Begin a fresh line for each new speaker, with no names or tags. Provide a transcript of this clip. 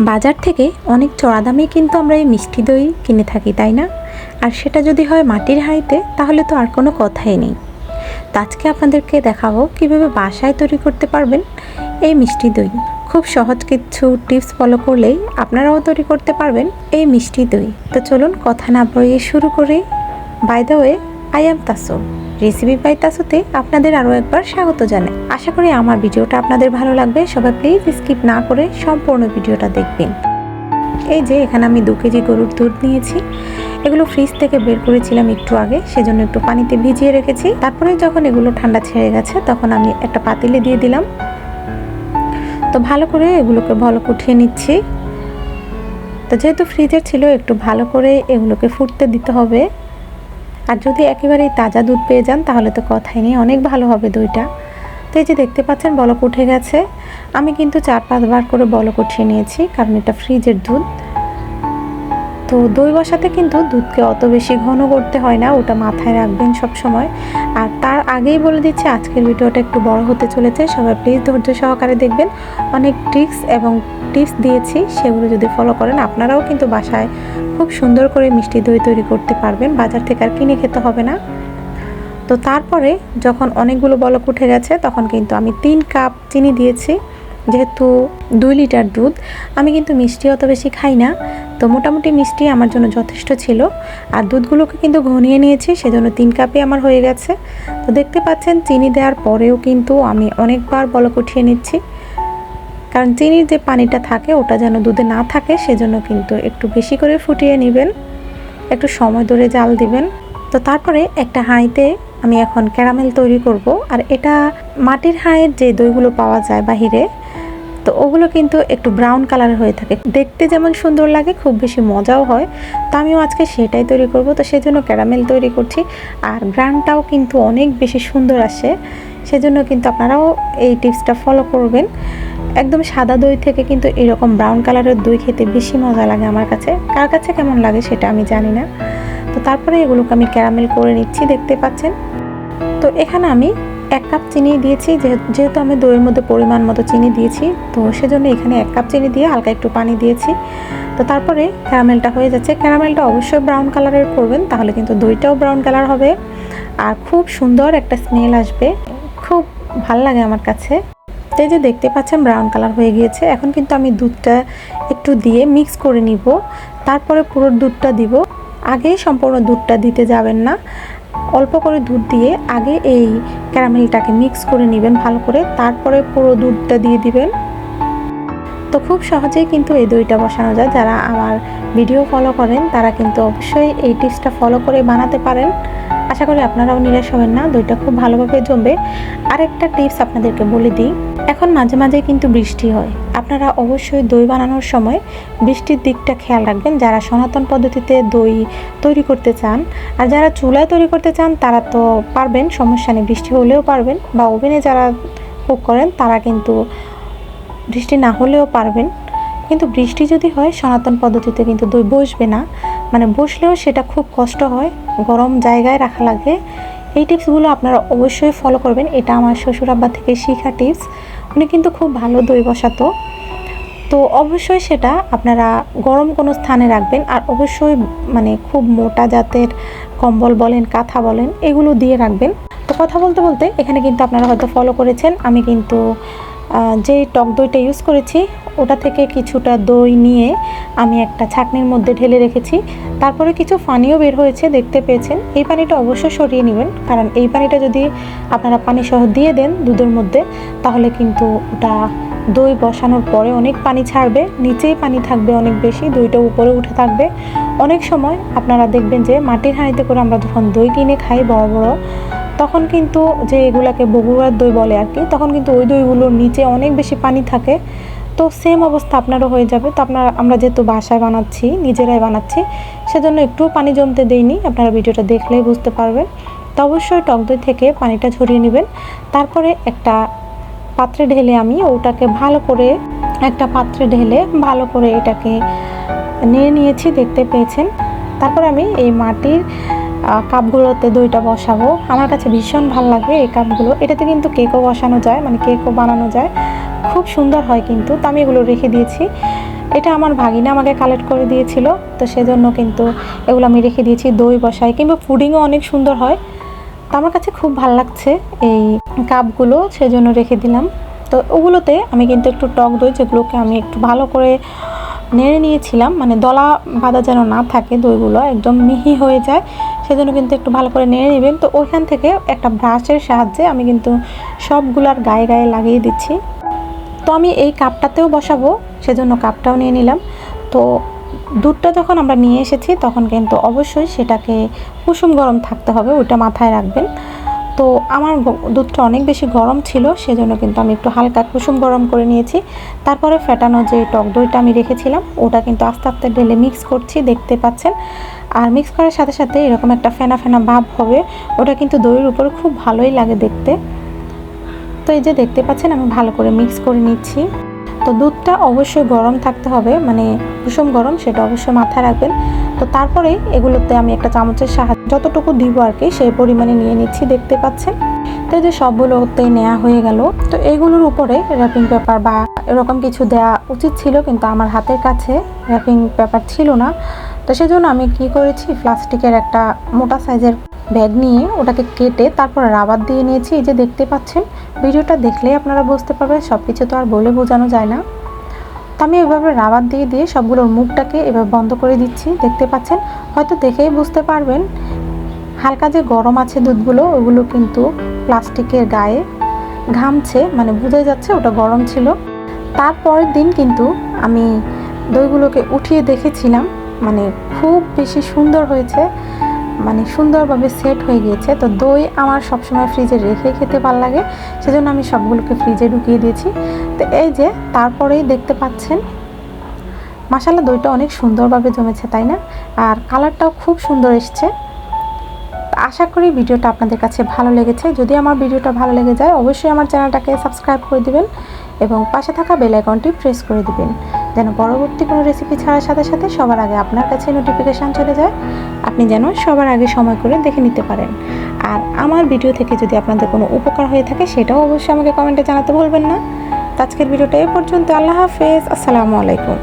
বাজার থেকে অনেক চড়া দামে কিন্তু আমরা এই মিষ্টি দই কিনে থাকি, তাই না? আর সেটা যদি হয় মাটির হাঁড়িতে, তাহলে তো আর কোনো কথাই নেই। আজকে আপনাদেরকে দেখাবো কীভাবে বাসায় তৈরি করতে পারবেন এই মিষ্টি দই। খুব সহজ কিছু টিপস ফলো করলেই আপনারাও তৈরি করতে পারবেন এই মিষ্টি দই। তো চলুন কথা না বইয়ে শুরু করে। By way I am Taso. Recipe by তাসোতে আপনাদের আরও একবার স্বাগত জানাই। আশা করি আমার ভিডিওটা আপনাদের ভালো লাগবে। সবাই প্লিজ স্কিপ না করে সম্পূর্ণ ভিডিওটা দেখবেন। এই যে এখানে আমি দু কেজি গরুর দুধ নিয়েছি। এগুলো ফ্রিজ থেকে বের করেছিলাম একটু আগে, সেজন্য একটু পানিতে ভিজিয়ে রেখেছি। তারপরে যখন এগুলো ঠান্ডা ছেড়ে গেছে, তখন আমি একটা পাতিলে দিয়ে দিলাম। তো ভালো করে এগুলোকে ভালো উঠিয়ে নিচ্ছি। তো যেহেতু ফ্রিজের ছিল, একটু ভালো করে এগুলোকে ফুটতে দিতে হবে। আর যদি একেবারেই তাজা দুধ পেয়ে যান, তাহলে তো কথাই নেই, অনেক ভালো হবে দইটা। তো এই যে দেখতে পাচ্ছেন, বলক উঠে গেছে। আমি কিন্তু চার পাঁচবার করে বলক উঠিয়ে নিয়েছি, কারণ এটা ফ্রিজের দুধ। তো দই বসাতে কিন্তু দুধকে অত বেশি ঘন করতে হয় না, ওটা মাথায় রাখবেন সব সময় আর তার আগেই বলে দিচ্ছি, আজকের ভিডিওটা একটু বড় হতে চলেছে, সবাই প্লিজ ধৈর্য সহকারে দেখবেন। অনেক ট্রিক্স এবং টিপস দিয়েছি, সেগুলো যদি ফলো করেন, আপনারাও কিন্তু বাসায় খুব সুন্দর করে মিষ্টি দই তৈরি করতে পারবেন, বাজার থেকে আর কিনে খেতে হবে না। তো তারপরে যখন অনেকগুলো বলক উঠে গেছে, তখন কিন্তু আমি তিন কাপ চিনি দিয়েছি। যেহেতু দুই লিটার দুধ, আমি কিন্তু মিষ্টি অত বেশি খাই না। তো মোটামুটি মিষ্টি আমার জন্য যথেষ্ট ছিল। আর দুধগুলোকে কিন্তু ঘনিয়ে নিয়েছি, সেজন্য তিন কাপে আমার হয়ে গেছে। তো দেখতে পাচ্ছেন, চিনি দেওয়ার পরেও কিন্তু আমি অনেকবার বলক উঠিয়ে নিচ্ছি। কারণ চিনির যে পানিটা থাকে, ওটা যেন দুধে না থাকে, সেজন্য কিন্তু একটু বেশি করে ফুটিয়ে নেবেন। একটু সময় ধরে জাল দিবেন। তো তারপরে একটা হাঁড়িতে আমি এখন ক্যারামেল তৈরি করব। আর এটা মাটির হাঁড়ির যে দইগুলো পাওয়া যায় বাহিরে তো ওগুলো কিন্তু একটু ব্রাউন কালার হয়ে থাকে। দেখতে যেমন সুন্দর লাগে, খুব বেশি মজাও হয়। তো আমিও আজকে সেটাই তৈরি করব। তো সেজন্য ক্যারামেল তৈরি করছি। আর গ্রানটাও কিন্তু অনেক বেশি সুন্দর আসে। সেজন্য কিন্তু আপনারাও এই টিপসটা ফলো করবেন। একদম সাদা দই থেকে কিন্তু এরকম ব্রাউন কালারের দই খেতে বেশি মজা লাগে আমার কাছে। কার কাছে কেমন লাগে সেটা আমি জানি না। তো তারপরে এগুলোকে আমি ক্যারামেল করে নিচ্ছি, দেখতে পাচ্ছেন। তো এখানে আমি এক কাপ চিনি দিয়েছি যেহেতু আমি দইয়ের মধ্যে পরিমাণ মতো চিনি দিয়েছি, তো সেজন্য এখানে এক কাপ চিনি দিয়ে হালকা একটু পানি দিয়েছি। তো তারপরে ক্যারামেলটা হয়ে যাচ্ছে। ক্যারামেলটা অবশ্যই ব্রাউন কালারের করবেন, তাহলে কিন্তু দইটাও ব্রাউন কালার হবে। আর খুব সুন্দর একটা স্মেল আসবে। খুব ভালো লাগে আমার কাছে। এই যে দেখতে পাচ্ছেন, ব্রাউন কালার হয়ে গিয়েছে। এখন কিন্তু আমি দুধটা একটু দিয়ে মিক্স করে নিব। তারপরে পুরো দুধটা দিব। আগেই সম্পূর্ণ দুধটা দিতে যাবেন না। অল্প করে দুধ দিয়ে আগে এই ক্যারামেলটাকে মিক্স করে নেবেন ভালো করে, তারপরে পুরো দুধটা দিয়ে দিবেন। তো খুব সহজেই কিন্তু এই দইটা বসানো যায়। যারা আমার ভিডিও ফলো করেন, তারা কিন্তু অবশ্যই এই টিপসটা ফলো করে বানাতে পারেন। আশা করি আপনারাও নিরাশ হবেন না, দইটা খুব ভালোভাবে জমবে। আরেকটা টিপস আপনাদেরকে বলে দিই, এখন মাঝে মাঝে কিন্তু বৃষ্টি হয়। আপনারা অবশ্যই দই বানানোর সময় বৃষ্টির দিকটা খেয়াল রাখবেন। যারা সনাতন পদ্ধতিতে দই তৈরি করতে চান, আর যারা চুলায় তৈরি করতে চান, তারা তো পারবেন, সমস্যা নেই, বৃষ্টি হলেও পারবেন। বা ওভেনে যারা কুক করেন, তারা কিন্তু বৃষ্টি না হলেও পারবেন। কিন্তু বৃষ্টি যদি হয়, সনাতন পদ্ধতিতে কিন্তু দই বসবে না। মানে বসলেও সেটা খুব কষ্ট হয়, গরম জায়গায় রাখা লাগে। এই টিপসগুলো আপনারা অবশ্যই ফলো করবেন। এটা আমার শ্বশুর আব্বা থেকে শেখা টিপস। উনি কিন্তু খুব ভালো দই বসাতো। তো অবশ্যই সেটা আপনারা গরম কোনো স্থানে রাখবেন আর অবশ্যই মানে খুব মোটা জাতের কম্বল বলেন, কাঁথা বলেন, এগুলো দিয়ে রাখবেন। তো কথা বলতে বলতে এখানে কিন্তু আপনারা হয়তো ফলো করেছেন। আমি কিন্তু যে টক দইটা ইউজ করেছি, ওটা থেকে কিছুটা দই নিয়ে আমি একটা ছাকনির মধ্যে ঢেলে রেখেছি। তারপরে কিছু পানিও বের হয়েছে, দেখতে পেয়েছেন। এই পানিটা অবশ্যই সরিয়ে নেবেন, কারণ এই পানিটা যদি আপনারা পানি সহ দিয়ে দেন দুধের মধ্যে, তাহলে কিন্তু ওটা দই বসানোর পরে অনেক পানি ছাড়বে, নিচেই পানি থাকবে অনেক বেশি, দইটা উপরে উঠে থাকবে। অনেক সময় আপনারা দেখবেন যে মাটির হাঁড়িতে করে আমরা যখন দই কিনে খাই বড় বড় তখন কিন্তু যে এগুলাকে বগুড়ার দই বলে আর কি, তখন কিন্তু ওই দইগুলোর নিচে অনেক বেশি পানি থাকে। তো সেম অবস্থা আপনারও হয়ে যাবে। তো আপনার, আমরা যেহেতু বাসায় বানাচ্ছি, নিজেরাই বানাচ্ছি, সেজন্য একটুও পানি জমতে দেইনি। আপনারা ভিডিওটা দেখলেই বুঝতে পারবেন। তো অবশ্যই টক দই থেকে পানিটা ঝরিয়ে নেবেন। তারপরে একটা পাত্রে ঢেলে আমি ওটাকে ভালো করে, একটা পাত্রে ঢেলে ভালো করে এটাকে নিয়ে নিয়েছি, দেখতে পেয়েছেন। তারপর আমি এই মাটির কাপগুলোতে দইটা বসাবো। আমার কাছে ভীষণ ভালো লাগে এই কাপগুলো। এটাতে কিন্তু কেকও বসানো যায় মানে কেকও বানানো যায়। খুব সুন্দর হয় কিন্তু, তো আমি এগুলো রেখে দিয়েছি। এটা আমার ভাগিনা আমাকে কালেক্ট করে দিয়েছিল, তো সেজন্য কিন্তু এগুলো আমি রেখে দিয়েছি, দই বসাই, কিংবা পুডিংও অনেক সুন্দর হয়। তো আমার কাছে খুব ভালো লাগছে এই কাপগুলো, সেজন্য রেখে দিলাম। তো ওগুলোতে আমি কিন্তু একটু টক দই, যেগুলোকে আমি একটু ভালো করে নেড়ে নিয়েছিলাম মানে দলা বাঁধা যেন না থাকে দইগুলো, একদম মিহি হয়ে যায়। সেজন্য কিন্তু একটু ভালো করে নেড়ে নেবেন। তো ওইখান থেকে একটা ব্রাশের সাহায্যে আমি কিন্তু সবগুলার গায়ে গায়ে লাগিয়ে দিচ্ছি। তো আমি এই কাপটাতেও বসাবো, সেজন্য কাপটাও নিয়ে নিলাম। তো দুধটা যখন আমরা নিয়ে এসেছি, তখন কিন্তু অবশ্যই সেটাকে কুসুম গরম থাকতে হবে, ওইটা মাথায় রাখবেন। তো আমার দুধটা অনেক বেশি গরম ছিল, সেজন্য কিন্তু আমি একটু হালকা কুসুম গরম করে নিয়েছি। তারপরে ফেটানো যে টক দইটা আমি রেখেছিলাম, ওটা কিন্তু আস্তে আস্তে ঢেলে মিক্স করছি, দেখতে পাচ্ছেন। আর মিক্স করার সাথে সাথে এরকম একটা ফেনা ফেনা ভাব হবে, ওটা কিন্তু দইয়ের উপর খুব ভালোই লাগে দেখতে। তো এই যে দেখতে পাচ্ছেন, আমি ভালো করে মিক্স করে নিচ্ছি। তো দুধটা অবশ্যই গরম থাকতে হবে মানে কুসুম গরম সেটা অবশ্যই মাথায় রাখবেন। তো তারপরে এগুলোতে আমি একটা চামচের সাহায্যে, যতটুকু দিব আর কি, সেই পরিমাণে নিয়ে নিচ্ছি, দেখতে পাচ্ছেন? তো যে সবগুলো ওতে নেওয়া হয়ে গেল, তো এগুলোর উপরে র্যাপিং পেপার বা এরকম কিছু দেওয়া উচিত ছিল, কিন্তু আমার হাতের কাছে র্যাপিং পেপার ছিল না। তো সেজন্য আমি কি করেছি, প্লাস্টিকের একটা মোটা সাইজের ব্যাগ নিয়ে ওটাকে কেটে তারপর রাবার দিয়ে নিয়েছি। এই যে দেখতে পাচ্ছেন, ভিডিওটা দেখলেই আপনারা বুঝতে পারবেন সব কিছু তো আর বলে বোঝানো যায় না। তো আমি এভাবে রাবার দিয়ে দিয়ে সবগুলোর মুখটাকে এবার বন্ধ করে দিচ্ছি। দেখতে পাচ্ছেন, হয়তো দেখেই বুঝতে পারবেন, হালকা যে গরম আছে দুধগুলো, ওগুলো কিন্তু প্লাস্টিকের গায়ে ঘামছে মানে বোঝা যাচ্ছে ওটা গরম ছিল। তারপরের দিন কিন্তু আমি দইগুলোকে উঠিয়ে দেখেছিলাম মানে খুব বেশি সুন্দর হয়েছে। মানে সুন্দরভাবে সেট হয়ে গিয়েছে। তো দই আমার সবসময় ফ্রিজে রেখে খেতে ভালো লাগে, সেজন্য আমি সবগুলোকে ফ্রিজে ঢুকিয়ে দিয়েছি। তো এই যে, তারপরেই দেখতে পাচ্ছেন মশালা দইটা অনেক সুন্দরভাবে জমেছে, তাই না? আর কালারটাও খুব সুন্দর এসছে। আশা করি ভিডিওটা আপনাদের কাছে ভালো লেগেছে। যদি আমার ভিডিওটা ভালো লেগে যায়, অবশ্যই আমার চ্যানেলটাকে সাবস্ক্রাইব করে দিবেন এবং পাশে থাকা বেল আইকনটি প্রেস করে দিবেন। যেন পরবর্তী কোনো রেসিপি ছাড়ার সাথে সাথে সবার আগে আপনার কাছে নোটিফিকেশান চলে যায়। আপনি যেন সবার আগে সময় করে দেখে নিতে পারেন। আর আমার ভিডিও থেকে যদি আপনাদের কোনো উপকার হয়ে থাকে, সেটাও অবশ্যই আমাকে কমেন্টে জানাতে ভুলবেন না। আজকের ভিডিওটা এ পর্যন্ত। আল্লাহ হাফেজ। আসসালামু আলাইকুম।